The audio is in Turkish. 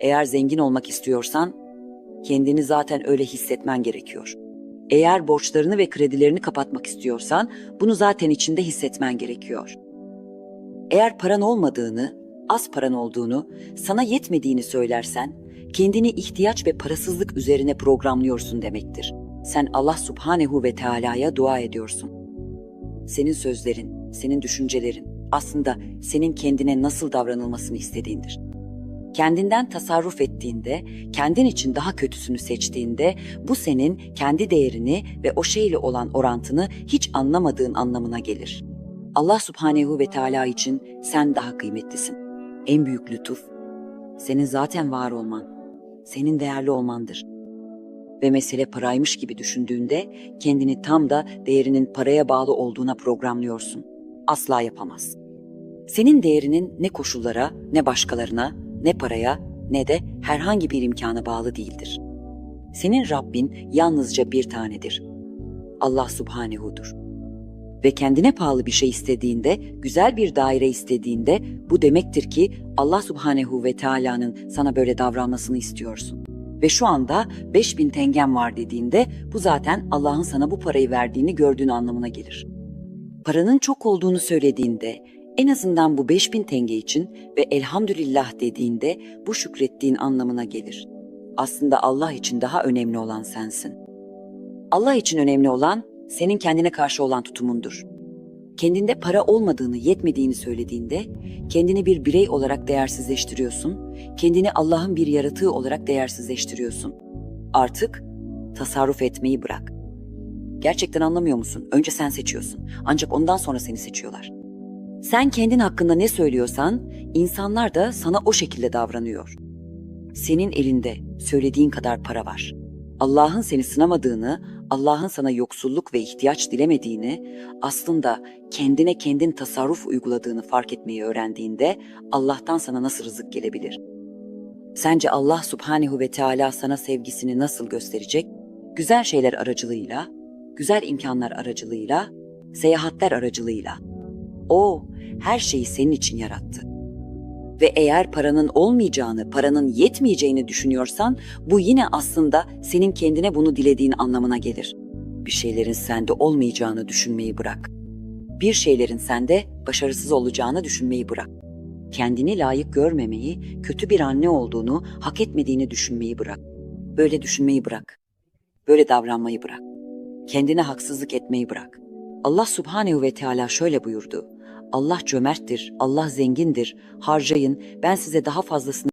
Eğer zengin olmak istiyorsan kendini zaten öyle hissetmen gerekiyor. Eğer borçlarını ve kredilerini kapatmak istiyorsan bunu zaten içinde hissetmen gerekiyor. Eğer paran olmadığını, az paran olduğunu, sana yetmediğini söylersen kendini ihtiyaç ve parasızlık üzerine programlıyorsun demektir. Sen Allah Subhanehu ve Teala'ya dua ediyorsun. Senin sözlerin, senin düşüncelerin aslında senin kendine nasıl davranılmasını istediğindir. Kendinden tasarruf ettiğinde, kendin için daha kötüsünü seçtiğinde bu senin kendi değerini ve o şeyle olan orantını hiç anlamadığın anlamına gelir. Allah Subhanehu ve Teala için sen daha kıymetlisin. En büyük lütuf senin zaten var olman, senin değerli olmandır. Ve mesele paraymış gibi düşündüğünde kendini tam da değerinin paraya bağlı olduğuna programlıyorsun. Asla yapamaz. Senin değerinin ne koşullara, ne başkalarına, ne paraya, ne de herhangi bir imkana bağlı değildir. Senin Rabbin yalnızca bir tanedir. Allah Subhanehu'dur. Ve kendine pahalı bir şey istediğinde, güzel bir daire istediğinde bu demektir ki Allah Subhanehu ve Teala'nın sana böyle davranmasını istiyorsun. Ve şu anda 5000 tengem var dediğinde bu zaten Allah'ın sana bu parayı verdiğini gördüğün anlamına gelir. Paranın çok olduğunu söylediğinde en azından bu 5000 tenge için ve elhamdülillah dediğinde bu şükrettiğin anlamına gelir. Aslında Allah için daha önemli olan sensin. Allah için önemli olan senin kendine karşı olan tutumundur. Kendinde para olmadığını, yetmediğini söylediğinde kendini bir birey olarak değersizleştiriyorsun, kendini Allah'ın bir yaratığı olarak değersizleştiriyorsun. Artık tasarruf etmeyi bırak. Gerçekten anlamıyor musun? Önce sen seçiyorsun. Ancak ondan sonra seni seçiyorlar. Sen kendin hakkında ne söylüyorsan, insanlar da sana o şekilde davranıyor. Senin elinde söylediğin kadar para var. Allah'ın seni sınamadığını, Allah'ın sana yoksulluk ve ihtiyaç dilemediğini, aslında kendine kendin tasarruf uyguladığını fark etmeyi öğrendiğinde Allah'tan sana nasıl rızık gelebilir? Sence Allah Subhanehu ve Teala sana sevgisini nasıl gösterecek? Güzel şeyler aracılığıyla, güzel imkanlar aracılığıyla, seyahatler aracılığıyla. O her şeyi senin için yarattı. Ve eğer paranın olmayacağını, paranın yetmeyeceğini düşünüyorsan bu yine aslında senin kendine bunu dilediğin anlamına gelir. Bir şeylerin sende olmayacağını düşünmeyi bırak. Bir şeylerin sende başarısız olacağını düşünmeyi bırak. Kendini layık görmemeyi, kötü bir anne olduğunu, hak etmediğini düşünmeyi bırak. Böyle düşünmeyi bırak. Böyle davranmayı bırak. Kendine haksızlık etmeyi bırak. Allah Subhanehu ve Teala şöyle buyurdu. Allah cömerttir, Allah zengindir. Harcayın, ben size daha fazlasını